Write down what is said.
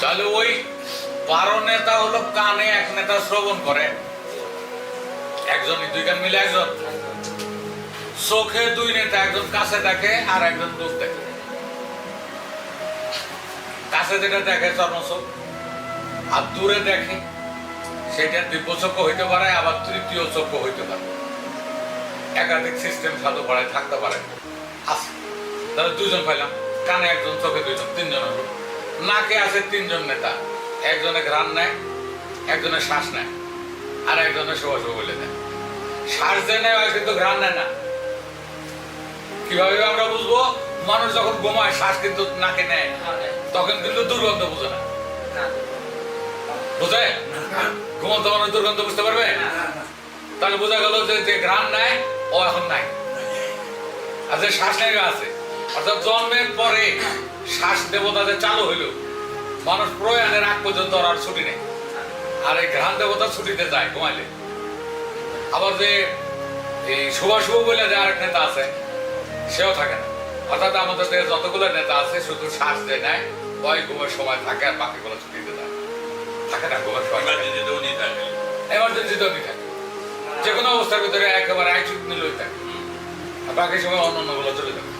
তাহলে ওই বারো নেতা হলো কানে, এক নেতা শ্রবণ করে। একজনই দুই কান মিলে একজন। চোখে দুই নেতা, একজন কাছে দেখে আর একজন দূর দেখে। কাছে যেটা দেখে চর্মচোখ, আর দূরে দেখে, সেটা দিব্যচক্ষ হইতে পারে, আবার তৃতীয় চক্ষ হইতে পারে। একাধিক সিস্টেম সাধু পাড়ায় থাকতে পারে। আছে তাহলে দুজন পাইলাম। কানে একজন, চোখে দুইজন, তিনজন হলো। নাকে আছে তিনজন নেতা। একজনে ঘ্রাণ নেয়, একজনে শ্বাস নেয়, আর একজনে শুভ বলে দেয়। শ্বাস যে নেয় কিন্তু ঘ্রাণ নেয় না। কীভাবে আমরা বুঝব? মানুষ যখন ঘুমায়, শ্বাস কিন্তু নাকে নেয়। তখন কিন্তু দুর্গন্ধ বুঝে না। বুঝে? ঘুমন্ত মানুষ দুর্গন্ধ বুঝতে পারবে? তাহলে বোঝা গেল যে ঘ্রাণ নেয়, ও এখন নাই। আর যে শ্বাস নেওয়া আছে অর্থাৎ জন্মের পরে শ্বাস দেবতা যে চালু হইল মানুষ প্রয়াণের আগ পর্যন্ত আর ছুটি নেই। আর এই ঘ্রাণ দেবতা ছুটিতে যায় ঘুমাইলে। আবার যে এই শুভ শুভ বলে যে আরেক নেতা আছে সেও থাকে না। অর্থাৎ আমাদের দেশে যতগুলো নেতা আছে শুধু শ্বাস দিয়ে নেয় ওই ঘুমের সময় থাকে আর বাকিগুলো ছুটিতে যায়। থাকে না ঘুমের সময়? এমার্জেন্সিতে উনি থাকে। যে কোনো অবস্থার ভিতরে একেবারে আইসিউ নিলেই থাকে। আর বাকি সময় অন্য অন্যগুলো চলে যাবে